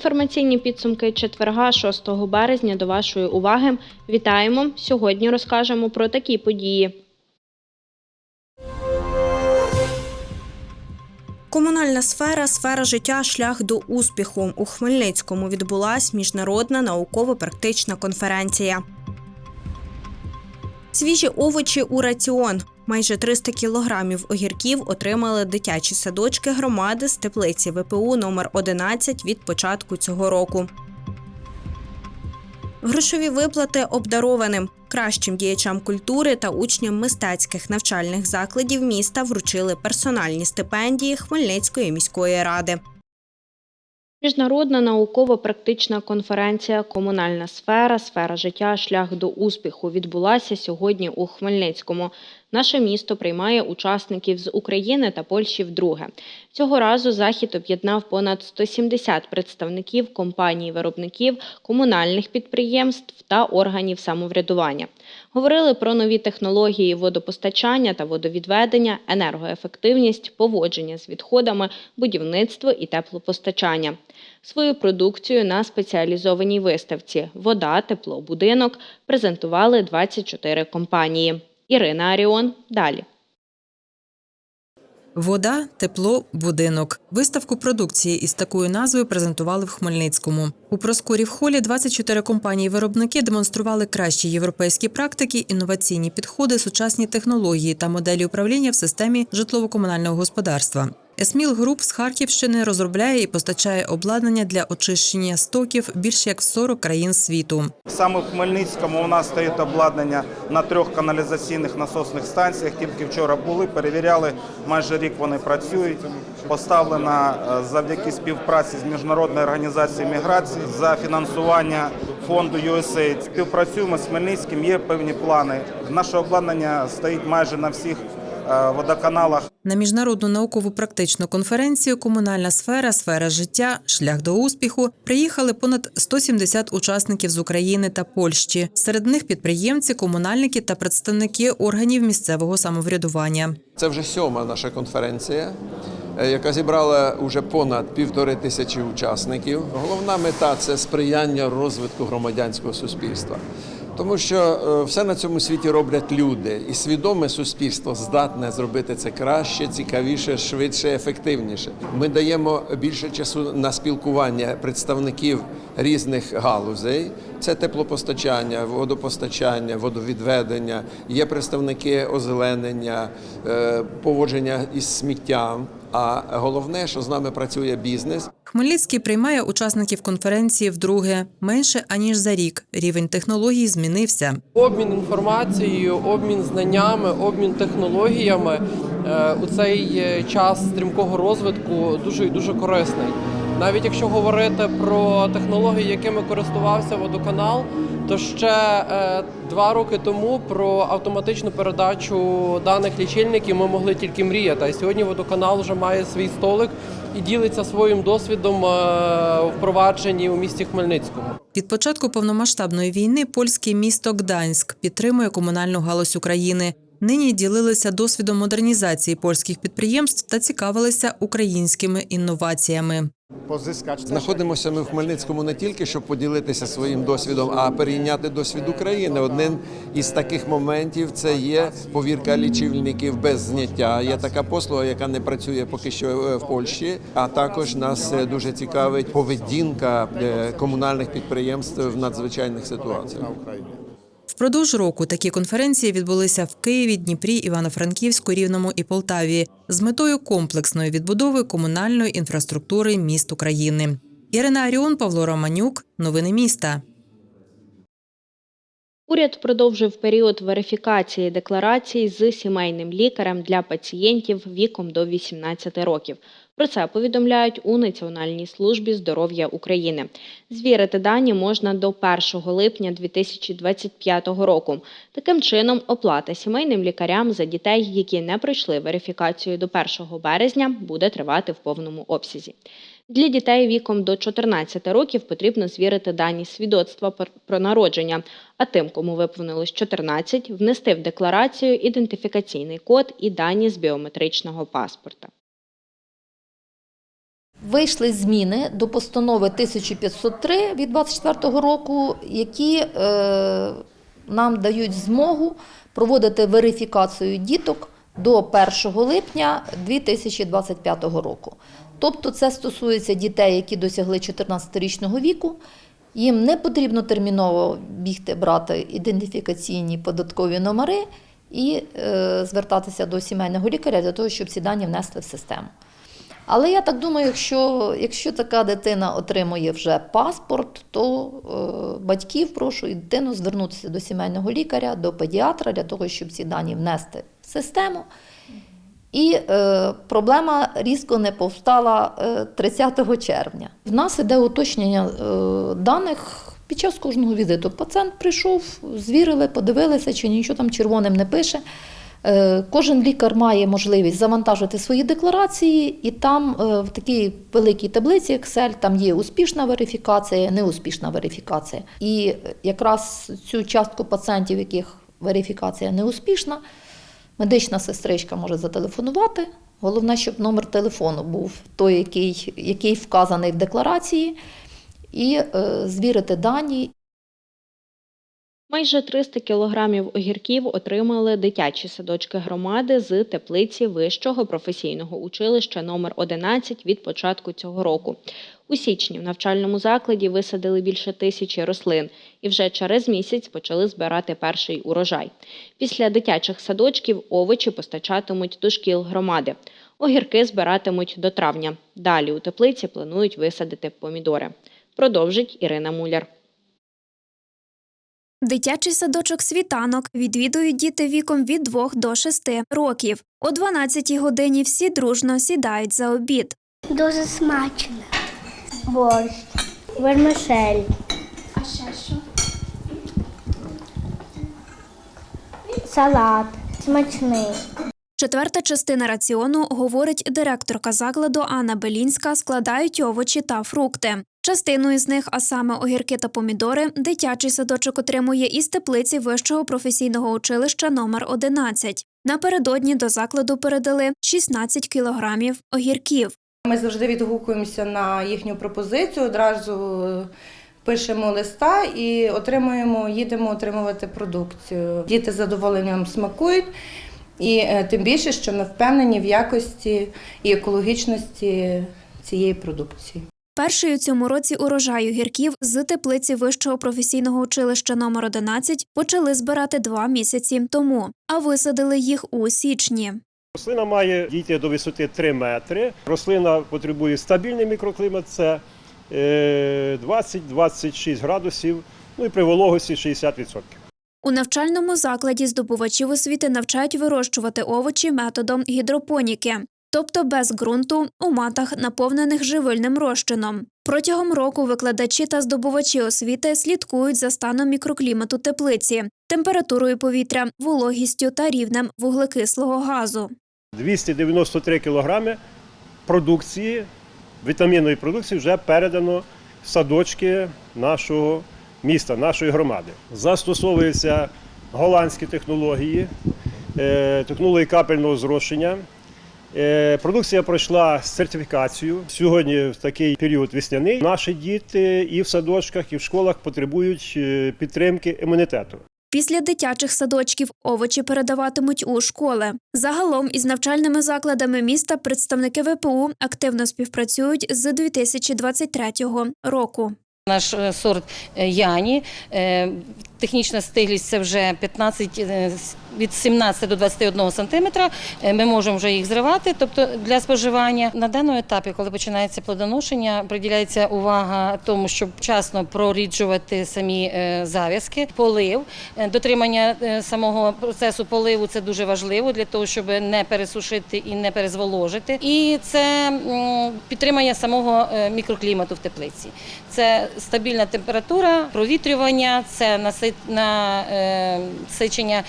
Інформаційні підсумки четверга 6 березня до вашої уваги. Вітаємо! Сьогодні розкажемо про такі події. Комунальна сфера сфера життя шлях до успіху. У Хмельницькому відбулась міжнародна науково-практична конференція. Свіжі овочі у раціон. Майже 300 кілограмів огірків отримали дитячі садочки громади з теплиці ВПУ номер 11 від початку цього року. Грошові виплати обдарованим. Кращим діячам культури та учням мистецьких навчальних закладів міста вручили персональні стипендії Хмельницької міської ради. Міжнародна науково-практична конференція Комунальна сфера, сфера життя, шлях до успіху відбулася сьогодні у Хмельницькому. Наше місто приймає учасників з України та Польщі вдруге. Цього разу захід об'єднав понад 170 представників компаній-виробників, комунальних підприємств та органів самоврядування. Говорили про нові технології водопостачання та водовідведення, енергоефективність, поводження з відходами, будівництво і теплопостачання. Свою продукцію на спеціалізованій виставці Вода, тепло, будинок презентували 24 компанії. Ірина Аріон далі. Вода, тепло, будинок. Виставку продукції із такою назвою презентували в Хмельницькому. У Проскурі в холі 24 компанії-виробники демонстрували кращі європейські практики, інноваційні підходи, сучасні технології та моделі управління в системі житлово-комунального господарства. Есміл Груп з Харківщини розробляє і постачає обладнання для очищення стоків більш як в 40 країн світу. Саме в Хмельницькому у нас стоїть обладнання на трьох каналізаційних насосних станціях. Тільки вчора були, перевіряли. Майже рік вони працюють. Поставлена е, завдяки співпраці з міжнародною організацією міграції за фінансування фонду USAID. Співпрацюємо з Хмельницьким. Є певні плани. Наше обладнання стоїть майже на всіх водоканалах. На міжнародну науково-практичну конференцію Комунальна сфера, сфера життя, шлях до успіху приїхали понад 170 учасників з України та Польщі. Серед них підприємці, комунальники та представники органів місцевого самоврядування. Це вже сьома наша конференція, е, яка зібрала вже понад півтори тисячі учасників. Головна мета це сприяння розвитку громадянського суспільства. Тому що е, все на цьому світі роблять люди, і свідоме суспільство здатне зробити це краще, цікавіше, швидше, ефективніше. Ми даємо більше часу на спілкування представників різних галузей. Це теплопостачання, водопостачання, водовідведення. Є представники озеленення, е, поводження із сміттям. А головне, що з нами працює бізнес. Хмельницький приймає учасників конференції вдруге менше аніж за рік. Рівень технологій змінився. Обмін інформацією, обмін знаннями, обмін технологіями е, у цей е, час стрімкого розвитку дуже і дуже корисний. Навіть якщо говорити про технології, якими користувався водоканал, то ще е, два роки тому про автоматичну передачу даних лічильників ми могли тільки мріяти. А сьогодні водоканал вже має свій столик і ділиться своїм досвідом в у у місті Хмельницькому. Від початку повномасштабної війни польське місто Гданськ підтримує комунальну галузь України. Нині ділилися досвідом модернізації польських підприємств та цікавилися українськими інноваціями. Знаходимося ми в Хмельницькому не тільки щоб поділитися своїм досвідом, а перейняти досвід України. Один із таких моментів це є повірка лічильників без зняття. Є така послуга, яка не працює поки що е, в Польщі. А також нас е, дуже цікавить поведінка е, комунальних підприємств в надзвичайних ситуаціях. Впродовж року такі конференції відбулися в Києві, Дніпрі, Івано-Франківську, Рівному і Полтаві з метою комплексної відбудови комунальної інфраструктури міст України. Ірина Аріон, Павло Романюк. Новини міста. Уряд продовжив період верифікації декларацій з сімейним лікарем для пацієнтів віком до 18 років. Про це повідомляють у Національній службі здоров'я України. Звірити дані можна до 1 липня 2025 року. Таким чином, оплата сімейним лікарям за дітей, які не пройшли верифікацію до 1 березня, буде тривати в повному обсязі. Для дітей віком до 14 років потрібно звірити дані свідоцтва про народження, а тим, кому виповнилось 14, внести в декларацію ідентифікаційний код і дані з біометричного паспорта. Вийшли зміни до постанови 1503 від 24 року, які е, нам дають змогу проводити верифікацію діток до 1 липня 2025 року. Тобто це стосується дітей, які досягли 14-річного віку. Їм не потрібно терміново бігти брати ідентифікаційні податкові номери і е, звертатися до сімейного лікаря для того, щоб ці дані внести в систему. Але я так думаю, якщо, якщо така дитина отримує вже паспорт, то е, батьків прошу і дитину звернутися до сімейного лікаря, до педіатра для того, щоб ці дані внести в систему. І е, проблема різко не повстала е, 30 червня. В нас іде уточнення е, даних під час кожного візиту. Пацієнт прийшов, звірили, подивилися, чи нічого там червоним не пише. Е, Кожен лікар має можливість завантажити свої декларації, і там е, в такій великій таблиці Excel там є успішна верифікація, неуспішна верифікація. І е, якраз цю частку пацієнтів, яких верифікація неуспішна, медична сестричка може зателефонувати. Головне, щоб номер телефону був той, який, який вказаний в декларації, і е, звірити дані Майже 300 кілограмів огірків отримали дитячі садочки громади з теплиці Вищого професійного училища номер 11 від початку цього року. У січні в навчальному закладі висадили більше тисячі рослин і вже через місяць почали збирати перший урожай. Після дитячих садочків овочі постачатимуть до шкіл громади. Огірки збиратимуть до травня. Далі у теплиці планують висадити помідори. Продовжить Ірина Муляр. Дитячий садочок світанок відвідують діти віком від 2 до 6 років. О 12 годині всі дружно сідають за обід. Дуже смачно. Борщ, вермишель. А ще що? Салат. Смачний. Четверта частина раціону, говорить директорка закладу Анна Белінська, складають овочі та фрукти. Частину із них, а саме огірки та помідори, дитячий садочок отримує із теплиці Вищого професійного училища номер 11. Напередодні до закладу передали 16 кілограмів огірків. Ми завжди відгукуємося на їхню пропозицію, одразу е, пишемо листа і отримуємо, їдемо отримувати продукцію. Діти з задоволенням смакують, і е, тим більше, що ми впевнені в якості і екологічності цієї продукції. Перший у цьому році урожай огірків з теплиці Вищого професійного училища номер 11 почали збирати два місяці тому, а висадили їх у січні. Рослина має дійти до висоти 3 метри. Рослина потребує стабільний мікроклімат, це е, 20-26 градусів, ну і при вологості 60%. У навчальному закладі здобувачів освіти навчають вирощувати овочі методом гідропоніки, тобто без ґрунту у матах, наповнених живильним розчином. Протягом року викладачі та здобувачі освіти слідкують за станом мікроклімату теплиці, температурою повітря, вологістю та рівнем вуглекислого газу. 293 кілограми продукції, вітамінної продукції вже передано в садочки нашого міста, нашої громади. Застосовуються голландські технології, е, технології капельного зрошення. Е, Продукція пройшла сертифікацію. Сьогодні в такий період весняний наші діти і в садочках, і в школах потребують е, підтримки імунітету. Після дитячих садочків овочі передаватимуть у школи. Загалом із навчальними закладами міста представники ВПУ активно співпрацюють з 2023 року. Наш е, сорт е, Яні. е, Технічна стиглість це вже 15, е, с- від 17 до 21 сантиметра. Е, Ми можемо вже їх зривати, тобто для споживання. На даному етапі, коли починається плодоношення, приділяється увага тому, щоб вчасно проріджувати самі е, зав'язки, полив. Е, Дотримання самого процесу поливу це дуже важливо для того, щоб не пересушити і не перезволожити. І це підтримання самого мікроклімату в теплиці. Це стабільна температура, провітрювання, це насичення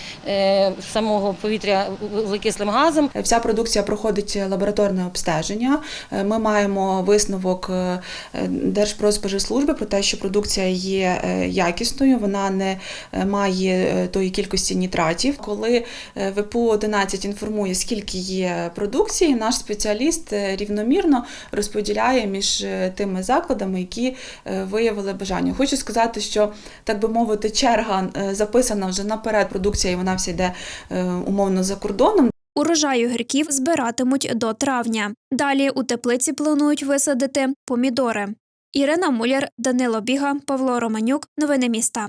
самого повітря вуглекислим газом. Вся продукція проходить лабораторне обстеження. Е, Ми маємо висновок е, Держпродспоживслужби про те, що продукція є е, якісною, вона не має тої кількості нітратів. Коли ВПУ 11 інформує, скільки є продукції, наш спеціаліст рівномірно розподіляє між тими закладами, які виявили бажання. Хочу сказати, що так би мовити, черга записана вже наперед продукція, і вона вся йде е, умовно за кордоном. Урожай огірків збиратимуть до травня. Далі у теплиці планують висадити помідори. Ірина Муляр, Данило Біга, Павло Романюк. Новини міста.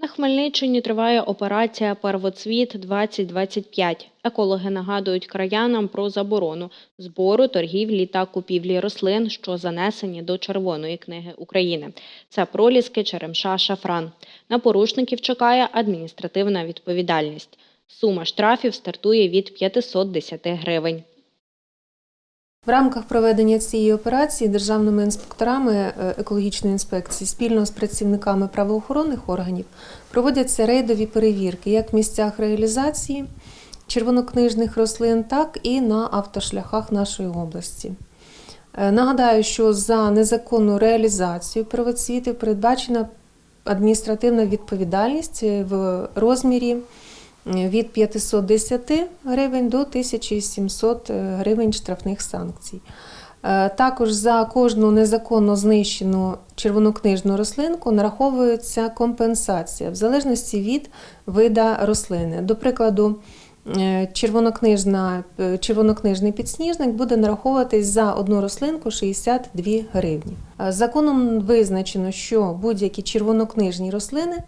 На Хмельниччині триває операція Первоцвіт 2025 Екологи нагадують краянам про заборону збору, торгівлі та купівлі рослин, що занесені до Червоної книги України. Це проліски, черемша, шафран. На порушників чекає адміністративна відповідальність. Сума штрафів стартує від 510 гривень. В рамках проведення цієї операції державними інспекторами е, екологічної інспекції спільно з працівниками правоохоронних органів проводяться рейдові перевірки як в місцях реалізації червонокнижних рослин, так і на автошляхах нашої області. Е, Нагадаю, що за незаконну реалізацію первоцвітів передбачена адміністративна відповідальність в розмірі від 510 гривень до 1700 гривень штрафних санкцій. Е, Також за кожну незаконно знищену червонокнижну рослинку нараховується компенсація в залежності від вида рослини. До прикладу, е, червонокнижна, е, червонокнижний підсніжник буде нараховуватись за одну рослинку 62 гривні. Е, Законом визначено, що будь-які червонокнижні рослини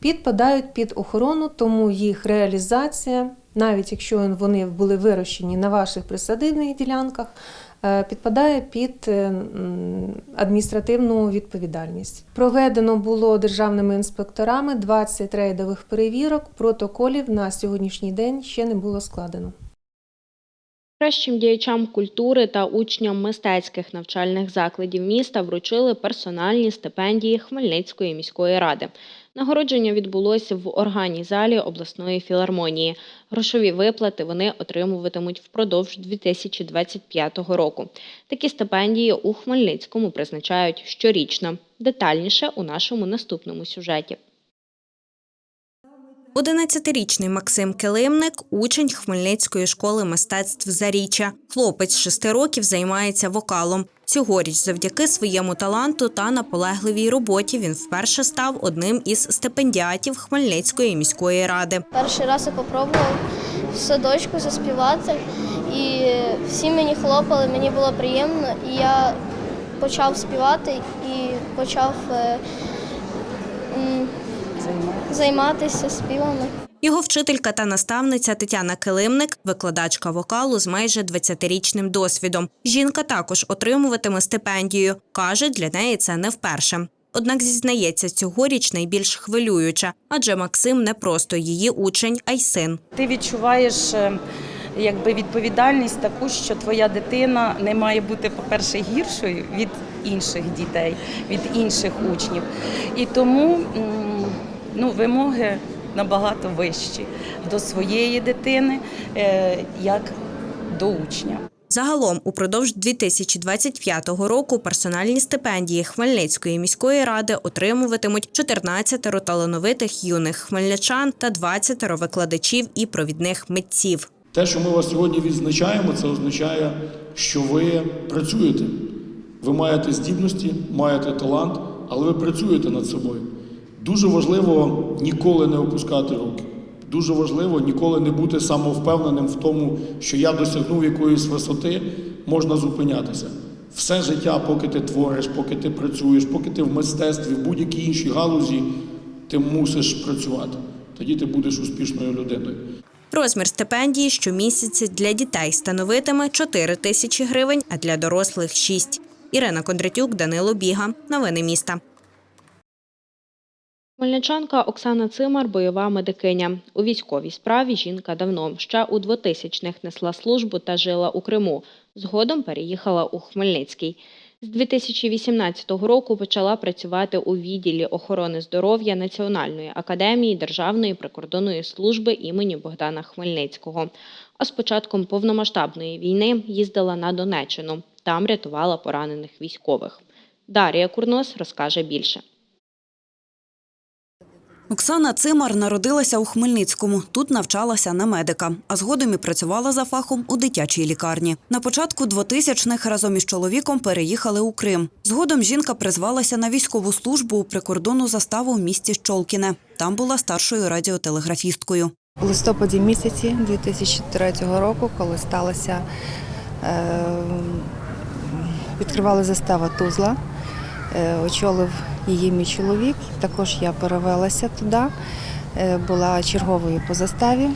підпадають під охорону, тому їх реалізація, навіть якщо вони були вирощені на ваших присадибних ділянках, е, підпадає під е, адміністративну відповідальність. Проведено було державними інспекторами 20 рейдових перевірок, протоколів на сьогоднішній день ще не було складено. Кращим діячам культури та учням мистецьких навчальних закладів міста вручили персональні стипендії Хмельницької міської ради. Нагородження відбулося в органній залі обласної філармонії. Грошові виплати вони отримуватимуть впродовж 2025 року. Такі стипендії у Хмельницькому призначають щорічно. Детальніше у нашому наступному сюжеті. 11-річний Максим Килимник – учень Хмельницької школи мистецтв Заріччя. Хлопець 6 років займається вокалом. Цьогоріч завдяки своєму таланту та наполегливій роботі він вперше став одним із стипендіатів Хмельницької міської ради. Перший раз я попробував в садочку заспівати, і всі мені хлопали, мені було приємно, і я почав співати і почав м, займатися співами. Його вчителька та наставниця Тетяна Килимник – викладачка вокалу з майже 20-річним досвідом. Жінка також отримуватиме стипендію. Каже, для неї це не вперше. Однак зізнається, цьогоріч найбільш хвилююча, адже Максим не просто її учень, а й син. Ти відчуваєш е, якби відповідальність таку, що твоя дитина не має бути, по-перше, гіршою від інших дітей, від інших учнів. І тому ну, вимоги набагато вищі до своєї дитини, е, як до учня. Загалом, упродовж 2025 року персональні стипендії Хмельницької міської ради отримуватимуть 14 талановитих юних хмельничан та 20 викладачів і провідних митців. Те, що ми вас сьогодні відзначаємо, це означає, що ви працюєте. Ви маєте здібності, маєте талант, але ви працюєте над собою. Дуже важливо ніколи не опускати руки. Дуже важливо ніколи не бути самовпевненим в тому, що я досягнув якоїсь висоти, можна зупинятися. Все життя, поки ти твориш, поки ти працюєш, поки ти в мистецтві, в будь-якій іншій галузі, ти мусиш працювати. Тоді ти будеш успішною людиною. Розмір стипендії щомісяця для дітей становитиме 4 тисячі гривень, а для дорослих – 6. Ірина Кондратюк, Данило Біга. Новини міста. Хмельничанка Оксана Цимар – бойова медикиня. У військовій справі жінка давно, ще у 2000-х несла службу та жила у Криму. Згодом переїхала у Хмельницький. З 2018 року почала працювати у відділі охорони здоров'я Національної академії Державної прикордонної служби імені Богдана Хмельницького. А з початком повномасштабної війни їздила на Донеччину. Там рятувала поранених військових. Дар'я Курнос розкаже більше. Оксана Цимар народилася у Хмельницькому. Тут навчалася на медика, а згодом і працювала за фахом у дитячій лікарні. На початку 2000-х разом із чоловіком переїхали у Крим. Згодом жінка призвалася на військову службу у прикордонну заставу в місті Щолкіне. Там була старшою радіотелеграфісткою. У листопаді місяці 2003 року, коли сталося, е, відкривали застава Тузла, очолив її мій чоловік. Також я перевелася туди, е, була черговою по заставі.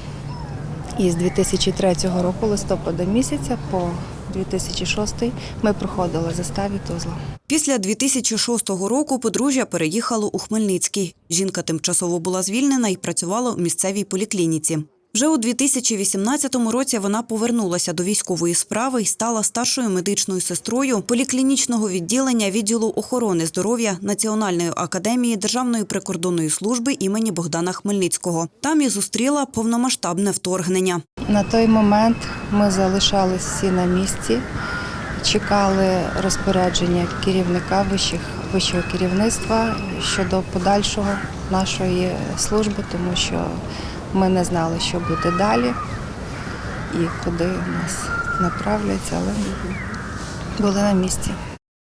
І з 2003 року, листопада місяця, по 2006 ми проходили заставі Тузла. Після 2006 року подружжя переїхало у Хмельницький. Жінка тимчасово була звільнена і працювала у місцевій поліклініці. Вже у 2018 році вона повернулася до військової справи і стала старшою медичною сестрою поліклінічного відділення відділу охорони здоров'я Національної академії Державної прикордонної служби імені Богдана Хмельницького. Там і зустріла повномасштабне вторгнення. На той момент ми залишались всі на місці, чекали розпорядження керівника вищих, вищого керівництва щодо подальшого нашої служби, тому що ми не знали, що буде далі і куди нас направлять, але були на місці.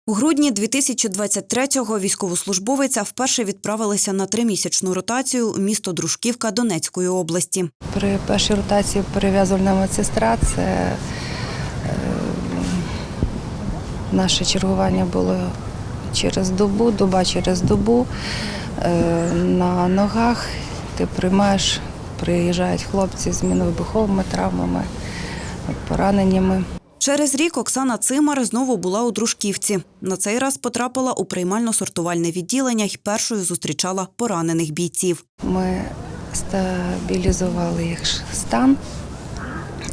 У грудні 2023-го військовослужбовиця вперше відправилася на тримісячну ротацію у місто Дружківка Донецької області. При першій ротації перев'язувальна медсестра це е, наше чергування було через добу, доба через добу. Е, на ногах ти приймаєш, приїжджають хлопці з міновибуховими травмами, пораненнями. Через рік Оксана Цимар знову була у Дружківці. На цей раз потрапила у приймально-сортувальне відділення і першою зустрічала поранених бійців. Ми стабілізували їх стан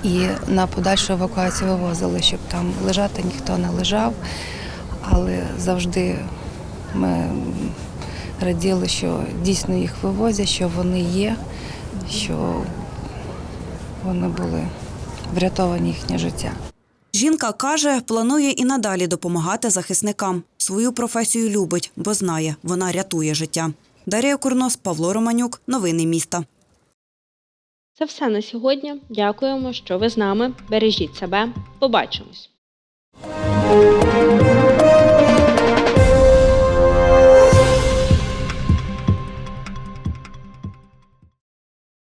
і на подальшу евакуацію вивозили, щоб там лежати ніхто не лежав. Але завжди ми раділи, що дійсно їх вивозять, що вони є, що вони були врятовані їхнє життя. Жінка каже, планує і надалі допомагати захисникам. Свою професію любить, бо знає, вона рятує життя. Дар'я Курнос, Павло Романюк. Новини міста. Це все на сьогодні. Дякуємо, що ви з нами. Бережіть себе. Побачимось.